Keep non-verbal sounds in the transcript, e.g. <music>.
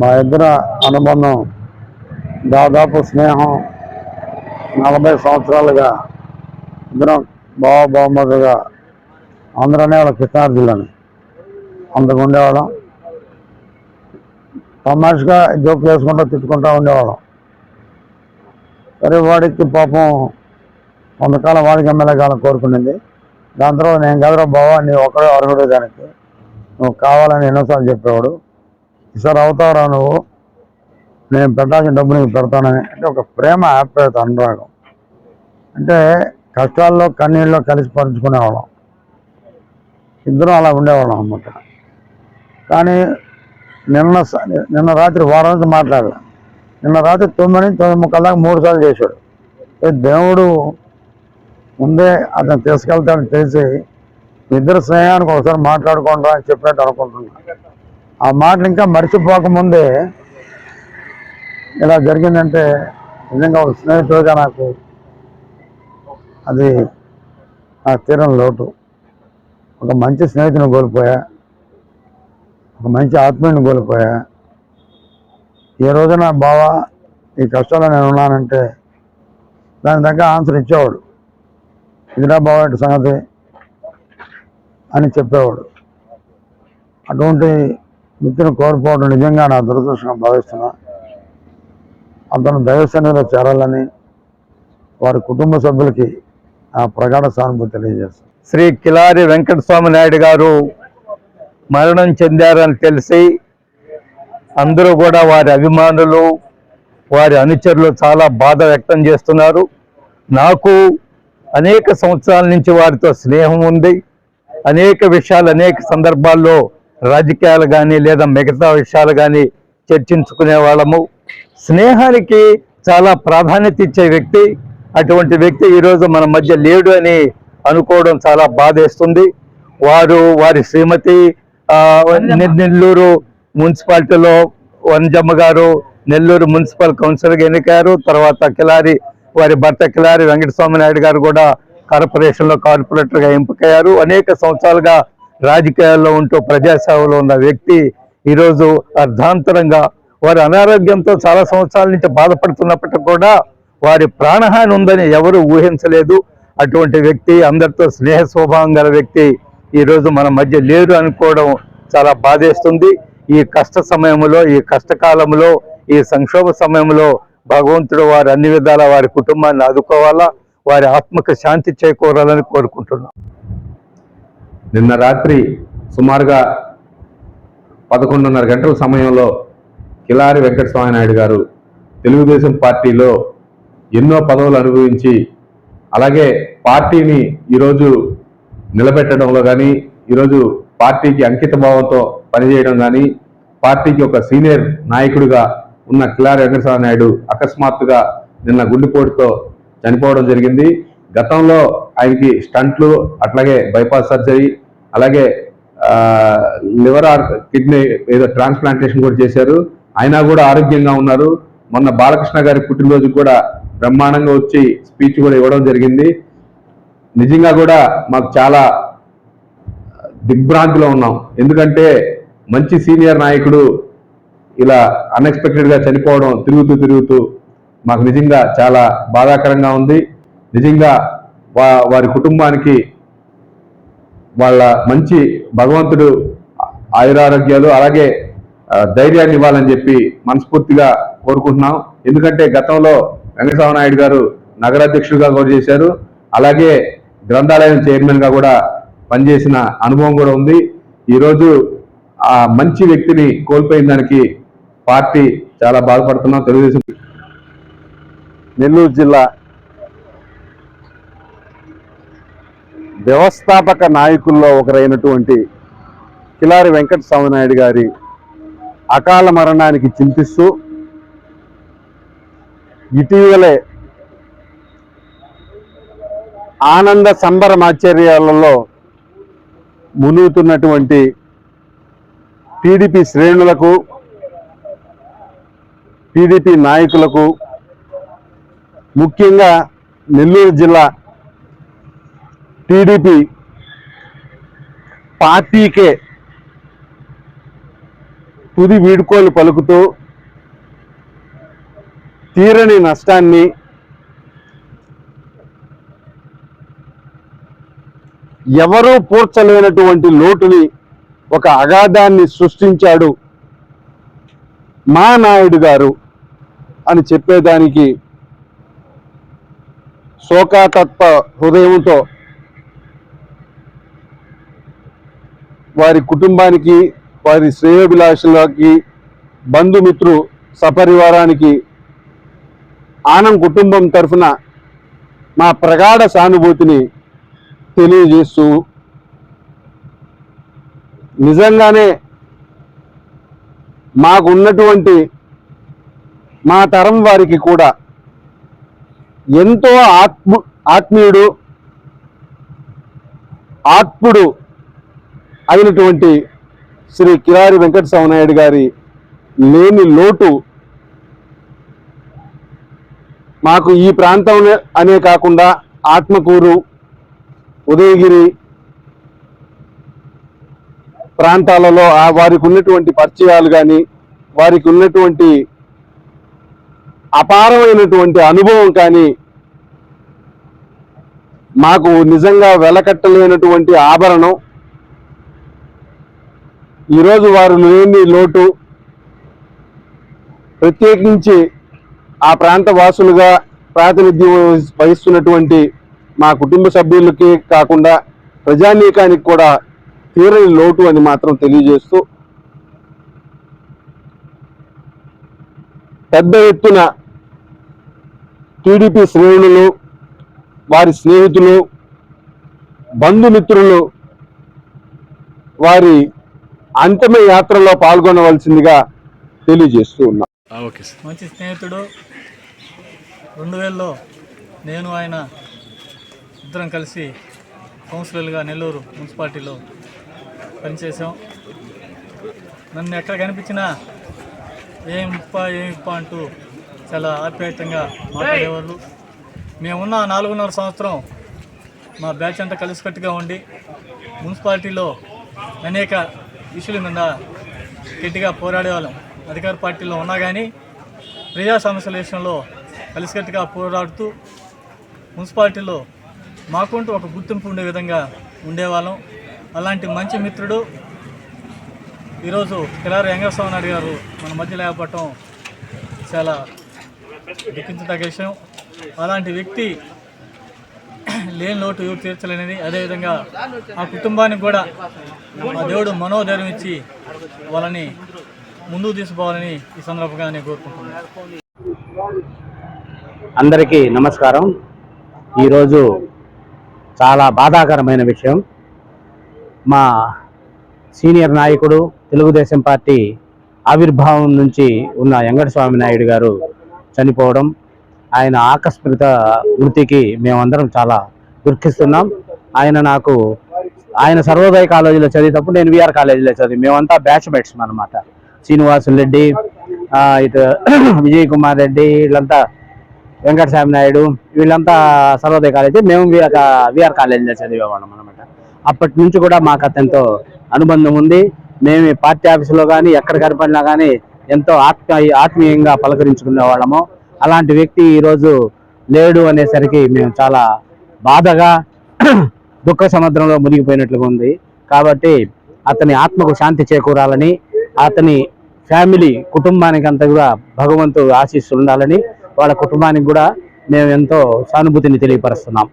మా ఇద్దర అనుబంధం దాదాపు స్నేహం నలభై సంవత్సరాలుగా ఇద్దరం బావ బహుమతిగా అందరూనే వాళ్ళ కృష్ణార్ జిల్లాని ఉండేవాళ్ళం. తమాషగా జోక్ చేసుకుంటూ తిట్టుకుంటూ ఉండేవాళ్ళం. సరే వాడికి పాపం కొంతకాలం వాడికి ఎమ్మెల్యే కాలం కోరుకునేది. దాని తర్వాత నేను కదరా బావా నీ ఒక్కడే అర్హుడు దానికి. నువ్వు కావాలని ఎన్నోసార్లు చెప్పేవాడు. ఈసారి అవుతావురా నువ్వు. నేను పెట్టాల్సిన డబ్బు నీకు పెడతానని. అంటే ఒక ప్రేమ ఆప్యాయత అనురాగం. అంటే కష్టాల్లో కన్నీళ్ళలో కలిసి పంచుకునేవాళ్ళం. ఇద్దరం అలా ఉండేవాళ్ళం అన్నమాట. కానీ నిన్న స- నిన్న రాత్రి వారం నుంచి మాట్లాడలే. నిన్న రాత్రి తొమ్మిది నుంచి తొమ్మిది ముక్కల దాకా మూడు సార్లు చేశాడు. దేవుడు ముందే అతను తీసుకెళ్తాడని తెలిసి ఇద్దరు స్నేహానికి ఒకసారి మాట్లాడుకుంటా అని చెప్పినట్టు అనుకుంటున్నాను ఆ మాటలు ఇంకా మర్చిపోకముందే ఇలా జరిగిందంటే నిజంగా ఒక స్నేహితుడిగా నాకు అది నా తీరం లోటు. ఒక మంచి స్నేహితుని కోల్పోయా ఒక మంచి ఆత్మీయుని కోల్పోయా. ఏ రోజున బావా ఈ కష్టంలో నేను ఉన్నానంటే దాని తగ్గ ఆన్సర్ ఇచ్చేవాడు. ఇదిరా బావా సంగతి అని చెప్పేవాడు. అటువంటి మిత్రుని కోల్పోవడం నిజంగా నా దురదృష్టం భావిస్తున్నా. అతను దైవ సన్నిధిలో చేరాలని వారి కుటుంబ సభ్యులకి ఆ ప్రగాఢ సానుభూతి తెలియజేస్తాను శ్రీ కిలారి వెంకటస్వామి నాయుడు గారు మరణం చెందారని తెలిసి అందరూ కూడా వారి అభిమానులు వారి అనుచరులు చాలా బాధ వ్యక్తం చేస్తున్నారు. నాకు అనేక సంవత్సరాల నుంచి వారితో స్నేహం ఉంది. అనేక విషయాలు అనేక సందర్భాల్లో రాజకీయాలు కానీ లేదా మిగతా విషయాలు కానీ చర్చించుకునే వాళ్ళము. స్నేహానికి చాలా ప్రాధాన్యత ఇచ్చే వ్యక్తి అటువంటి వ్యక్తి ఈరోజు మన మధ్య లేడు అని అనుకోవడం చాలా బాధేస్తుంది. వారు వారి శ్రీమతి నెల్లూరు మున్సిపాలిటీలో వనజమ్మ గారు నెల్లూరు మున్సిపల్ కౌన్సిలర్గా ఎన్నికారు తర్వాత కిలారి వారి భర్త కిలారి వెంకటస్వామి నాయుడు గారు కూడా కార్పొరేషన్లో కార్పొరేటర్గా ఎంపికయ్యారు. అనేక సంవత్సరాలుగా రాజకీయాల్లో ఉంటూ ప్రజాసేవలో ఉన్న వ్యక్తి. ఈరోజు అర్ధాంతరంగా వారి అనారోగ్యంతో చాలా సంవత్సరాల నుంచి బాధపడుతున్నప్పటికీ కూడా వారి ప్రాణహాని ఉందని ఎవరు ఊహించలేదు. అటువంటి వ్యక్తి అందరితో స్నేహ స్వభావం గల వ్యక్తి ఈరోజు మన మధ్య లేరు అనుకోవడం చాలా బాధేస్తుంది. ఈ కష్ట సమయంలో ఈ కష్టకాలంలో ఈ సంక్షోభ సమయంలో భగవంతుడు వారి అన్ని విధాల వారి కుటుంబాన్ని ఆదుకోవాలా వారి ఆత్మకు శాంతి చేకూరాలని కోరుకుంటున్నాం. నిన్న రాత్రి సుమారుగా పదకొండున్నర గంటల సమయంలో కిలారి వెంకటస్వామి నాయుడు గారు తెలుగుదేశం పార్టీలో ఎన్నో పదవులు అనుభవించి అలాగే పార్టీని ఈరోజు నిలబెట్టడంలో కానీ ఈరోజు పార్టీకి అంకిత భావంతో పనిచేయడం కానీ పార్టీకి ఒక సీనియర్ నాయకుడిగా ఉన్న కిలారి వెంకటస్వామి నాయుడు అకస్మాత్తుగా నిన్న గుండెపోటుతో చనిపోవడం జరిగింది. గతంలో ఆయనకి స్టంట్లు అట్లాగే బైపాస్ సర్జరీ అలాగే లివర్ ఆర్ కిడ్నీ ఏదో ట్రాన్స్ప్లాంటేషన్ కూడా చేశారు. అయినా కూడా ఆరోగ్యంగా ఉన్నారు. మొన్న బాలకృష్ణ గారి పుట్టినరోజు కూడా బ్రహ్మాండంగా వచ్చి స్పీచ్ కూడా ఇవ్వడం జరిగింది. నిజంగా కూడా మాకు చాలా దిగ్భ్రాంతిలో ఉన్నాం. ఎందుకంటే మంచి సీనియర్ నాయకుడు ఇలా అన్ఎక్స్పెక్టెడ్గా చనిపోవడం తిరుగుతూ తిరుగుతూ మాకు నిజంగా చాలా బాధాకరంగా ఉంది. నిజంగా వా వారి కుటుంబానికి వాళ్ళ మంచి భగవంతుడు ఆయురారోగ్యాలు అలాగే ధైర్యాన్ని ఇవ్వాలని చెప్పి మనస్ఫూర్తిగా కోరుకుంటున్నాం. ఎందుకంటే గతంలో వెంకటరామ నాయుడు గారు నగరాధ్యక్షుడిగా కూడా చేశారు. అలాగే గ్రంథాలయం చైర్మన్గా కూడా పనిచేసిన అనుభవం కూడా ఉంది. ఈరోజు ఆ మంచి వ్యక్తిని కోల్పోయిన దానికి పార్టీ చాలా బాధపడుతున్నాం తెలుగుదేశం. నెల్లూరు జిల్లా వ్యవస్థాపక నాయకుల్లో ఒకరైనటువంటి కిలారి వెంకట స్వామినాయుడు గారి అకాల మరణానికి చింతిస్తూ ఇటీవలే ఆనంద సంబరమాచర్యాలలో మునుగుతున్నటువంటి టీడీపీ శ్రేణులకు టీడీపీ నాయకులకు ముఖ్యంగా నెల్లూరు జిల్లా టీడీపీ పార్టీకే తుది వీడుకోలు పలుకుతూ తీరని నష్టాన్ని ఎవరూ పూడ్చలేనటువంటి లోటుని ఒక అగాధాన్ని సృష్టించాడు మా నాయుడు గారు అని చెప్పేదానికి శోకాతత్వ హృదయంతో వారి కుటుంబానికి వారి శ్రేయోభిలాషులకి బంధుమిత్రు సపరివారానికి ఆనం కుటుంబం తరఫున మా ప్రగాఢ సానుభూతిని తెలియజేస్తూ నిజంగానే మాకున్నటువంటి మా తరం వారికి కూడా ఎంతో ఆత్మ ఆత్మీయుడు ఆత్ముడు అయినటువంటి శ్రీ కిరారి వెంకట స్వామినాయుడు గారి లేని లోటు మాకు ఈ ప్రాంతం అనే కాకుండా ఆత్మకూరు ఉదయగిరి ప్రాంతాలలో ఆ వారికి ఉన్నటువంటి పరిచయాలు కానీ వారికి ఉన్నటువంటి అపారమైనటువంటి అనుభవం కానీ మాకు నిజంగా వెలకట్టలేనటువంటి ఆభరణం. ఈరోజు వారు లేని లోటు. ప్రత్యేకించి ఆ ప్రాంత వాసులుగా ప్రాతినిధ్యం వహిస్తున్నటువంటి మా కుటుంబ సభ్యులకి కాకుండా ప్రజానీకానికి కూడా తీరని లోటు అని మాత్రం తెలియజేస్తూ పెద్ద ఎత్తున టీడీపీ శ్రేణులు వారి స్నేహితులు బంధుమిత్రులు వారి అంతిమ యాత్రలో పాల్గొనవలసిందిగా తెలియజేస్తూ ఉన్నా. Okay sir. మంచి స్నేహితుడు. రెండు వేలలో నేను ఆయన ఇద్దరం కలిసి కౌన్సిలర్గా నెల్లూరు మున్సిపాలిటీలో పనిచేసాం నన్ను ఎక్కడ కనిపించినా ఏం ఇప్ప ఏం ఇప్ప అంటూ చాలా ఆప్యాయతంగా మాట్లాడేవాళ్ళు. మేమున్న నాలుగున్నర సంవత్సరం మా బ్యాచ్ అంతా కలిసికట్టుగా ఉండి మున్సిపాలిటీలో అనేక ఇష్యూల మీద గట్టిగా పోరాడేవాళ్ళం. అధికార పార్టీలో ఉన్నా కానీ ప్రజా సమస్యల విషయంలో కలిసికట్టుగా పోరాడుతూ మున్సిపాలిటీలో మాకుంటూ ఒక గుర్తింపు ఉండే విధంగా ఉండేవాళ్ళం. అలాంటి మంచి మిత్రుడు ఈరోజు కిలారి వెంకటస్వామి నాయుడు గారు మన మధ్య లేకపోవటం చాలా దుఃఖించదగ్గ విషయం. అలాంటి వ్యక్తి లేని లోటు ఎవరు తీర్చలేనిది. అదేవిధంగా ఆ కుటుంబానికి కూడా ఆ దేవుడు మనోధైర్యం ఇచ్చి వాళ్ళని ముందుకు తీసుకోవాలని ఈ సందర్భంగా నేను కోరుకుంటున్నాను. అందరికీ నమస్కారం. ఈరోజు చాలా బాధాకరమైన విషయం. మా సీనియర్ నాయకుడు తెలుగుదేశం పార్టీ ఆవిర్భావం నుంచి ఉన్న వెంకటస్వామి నాయుడు గారు చనిపోవడం ఆయన ఆకస్మిక మృతికి మేమందరం చాలా దుఃఖిస్తున్నాం. ఆయన నాకు ఆయన సర్వోదయ కాలేజీలో చదివేటప్పుడు నేను విఆర్ కాలేజీలో చదివి మేమంతా బ్యాచ్ మేట్స్ అనమాట శ్రీనివాసులు రెడ్డి ఇటు <clears throat> విజయ్ కుమార్ రెడ్డి వీళ్ళంతా వెంకటస్వామి నాయుడు వీళ్ళంతా సర్వోదయ కాలేజీ మేము విఆర్ విఆర్ కాలేజీలో చదివేవాళ్ళం అనమాట అప్పటి నుంచి కూడా మాకు అతనితో అనుబంధం ఉంది. మేము ఈ పార్టీ ఆఫీసులో కానీ ఎక్కడ కనపడినా కానీ ఎంతో ఆత్మీయ ఆత్మీయంగా పలకరించుకునే వాళ్ళము. అలాంటి వ్యక్తి ఈరోజు లేడు అనేసరికి మేము చాలా బాధగా <clears throat> దుఃఖ సముద్రంలో మునిగిపోయినట్లుగా ఉంది. కాబట్టి అతని ఆత్మకు శాంతి చేకూరాలని అతని ఫ్యామిలీ కుటుంబానికి అంతా కూడా భగవంతుడు ఆశీస్సులు ఉండాలని వాళ్ళ కుటుంబానికి కూడా మేము ఎంతో సానుభూతిని తెలియపరుస్తున్నాం.